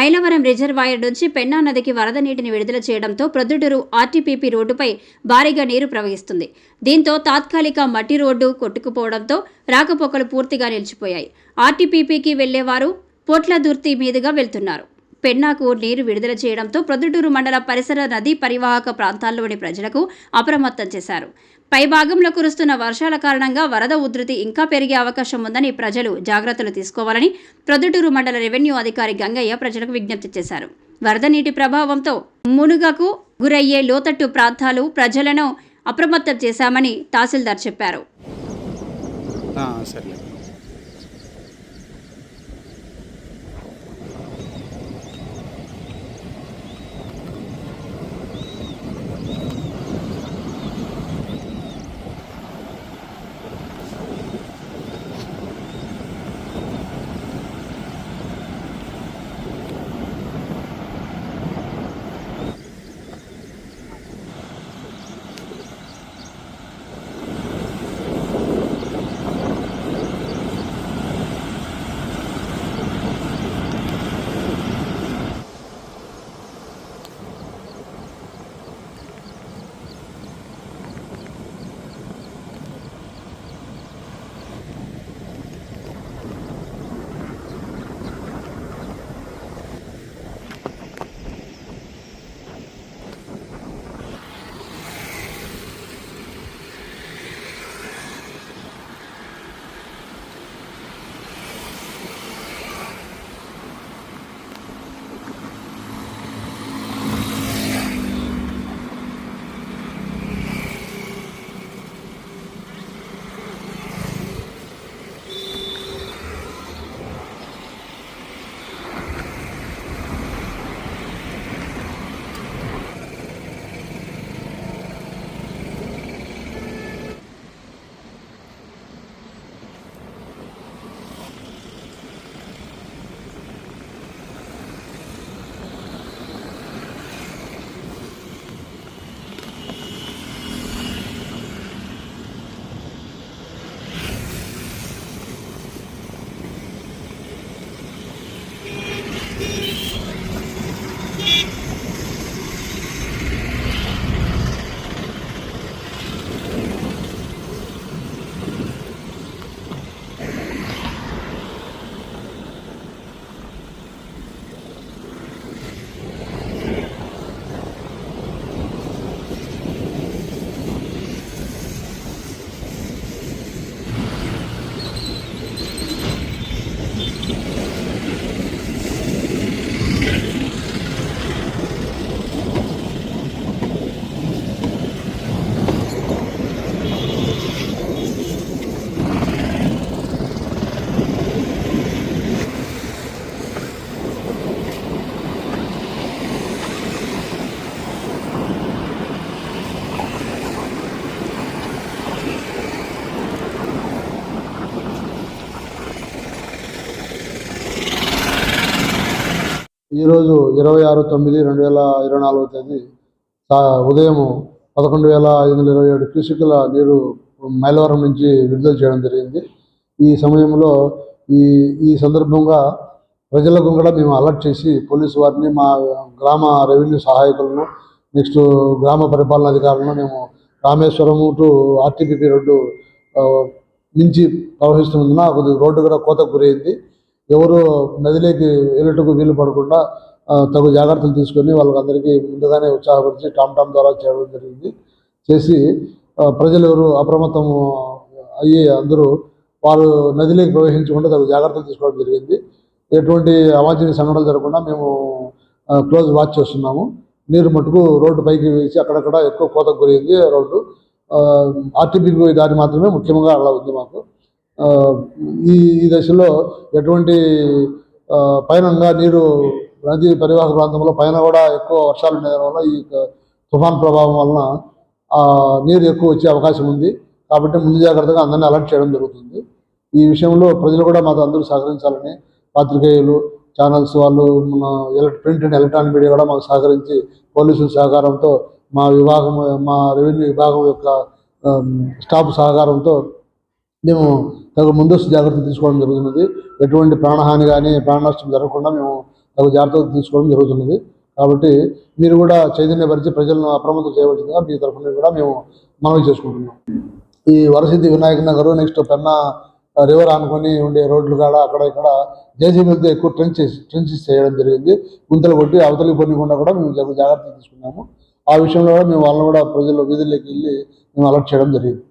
Mylavaram reservoir నుంచి పెన్నా నదికి వరద నీటిని విడుదల చేయడంతో ప్రొద్దుటూరు ఆర్టీపీపీ రోడ్డుపై భారీగా నీరు ప్రవహిస్తుంది. దీంతో తాత్కాలిక మట్టి రోడ్డు కొట్టుకుపోవడంతో రాకపోకలు పూర్తిగా నిలిచిపోయాయి. ఆర్టీపీపీకి వెళ్ళేవారు పోట్లదుర్తి మీదుగా వెళ్తున్నారు. పెన్నాకు నీరు విడుదల చేయడంతో ప్రొద్దుటూరు మండల పరిసర నదీ పరివాహక ప్రాంతాల్లోని ప్రజలకు అప్రమత్తం చేశారు. పైభాగంలో కురుస్తున్న వర్షాల కారణంగా వరద ఉధృతి ఇంకా పెరిగే అవకాశం ఉందని ప్రజలు జాగ్రత్తలు తీసుకోవాలని ప్రొద్దుటూరు మండల రెవెన్యూ అధికారి గంగయ్య ప్రజలకు విజ్ఞప్తి చేశారు. వరద నీటి ప్రభావంతో మునుగకు గురయ్యే లోతట్టు ప్రాంతాలు ప్రజలను అప్రమత్తం చేశామని తహసీల్దార్ చెప్పారు. ఈరోజు ఇరవై ఆరు తొమ్మిది రెండు వేల ఇరవై నాలుగవ తేదీ ఉదయం పదకొండు వేల ఐదు వందల ఇరవై ఏడు క్యూసిక్ల నీరు మైలవరం నుంచి విడుదల చేయడం జరిగింది. ఈ సమయంలో ఈ ఈ సందర్భంగా ప్రజలకు కూడా మేము అలర్ట్ చేసి పోలీసు వారిని మా గ్రామ రెవెన్యూ సహాయకులను నెక్స్ట్ గ్రామ పరిపాలన అధికారులను మేము రామేశ్వరము టు ఆర్టీపీపీ రోడ్డు మించి నుంచి ప్రవహిస్తున్నందున కొద్దిగా రోడ్డు కూడా కోతకు గురైంది. ఎవరు నదిలోకి వెళ్ళటకు వీలు పడకుండా తగు జాగ్రత్తలు తీసుకొని వాళ్ళకందరికీ ముందుగానే ఉత్సాహపరిచి టామ్ టామ్ ద్వారా చేయడం జరిగింది. చేసి ప్రజలు ఎవరు అప్రమత్తం అయ్యి అందరూ వారు నదిలోకి ప్రవేశించకుండా తగు జాగ్రత్తలు తీసుకోవడం జరిగింది. ఎటువంటి అవాంఛనీయ సంఘటనలు జరగకుండా మేము క్లోజ్ వాచ్ చేస్తున్నాము. నీరు మటుకు రోడ్డు పైకి వేసి అక్కడక్కడ ఎక్కువ కోతకు గురైంది రోడ్డు. ఆర్టీపీకి దారి మాత్రమే ముఖ్యంగా అలా ఉంది మాకు. ఈ ఈ దశలో ఎటువంటి పైనంగా నీరు నదీ పరివాహక ప్రాంతంలో పైన కూడా ఎక్కువ వర్షాలు ఉండడం వల్ల ఈ తుఫాన్ ప్రభావం వలన నీరు ఎక్కువ వచ్చే అవకాశం ఉంది. కాబట్టి ముందు జాగ్రత్తగా అందరినీ అలర్ట్ చేయడం జరుగుతుంది. ఈ విషయంలో ప్రజలు కూడా మాతో అందరూ సహకరించాలని పాత్రికేయులు ఛానల్స్ వాళ్ళు మన ప్రింట్ అండ్ ఎలక్ట్రానిక్ మీడియా కూడా మాకు సహకరించి పోలీసుల సహకారంతో మా విభాగం మా రెవెన్యూ విభాగం యొక్క స్టాఫ్ సహకారంతో మేము తగు ముందస్తు జాగ్రత్తలు తీసుకోవడం జరుగుతున్నది. ఎటువంటి ప్రాణహాని కానీ ప్రాణ నష్టం జరగకుండా మేము తగు జాగ్రత్తలు తీసుకోవడం జరుగుతున్నది. కాబట్టి మీరు కూడా చైతన్యపరిచి ప్రజలను అప్రమత్తం చేయవలసిందిగా మీ తరఫున కూడా మేము మనవి చేసుకుంటున్నాం. ఈ వరసిద్ధి వినాయక నగర్ నెక్స్ట్ పెన్నా రివర్ ఆనుకొని ఉండే రోడ్లు కాడ అక్కడ ఇక్కడ జేసీబీలతో ఎక్కువ ట్రెంచెస్ ట్రెంచెస్ చేయడం జరిగింది. గుంతలు కొట్టి అవతలికి పొందకుండా కూడా మేము జాగ్రత్త జాగ్రత్తలు తీసుకున్నాము. ఆ విషయంలో కూడా మేము వాళ్ళని కూడా ప్రజలు వీధుల్లోకి వెళ్ళి మేము అలర్ట్ చేయడం జరిగింది.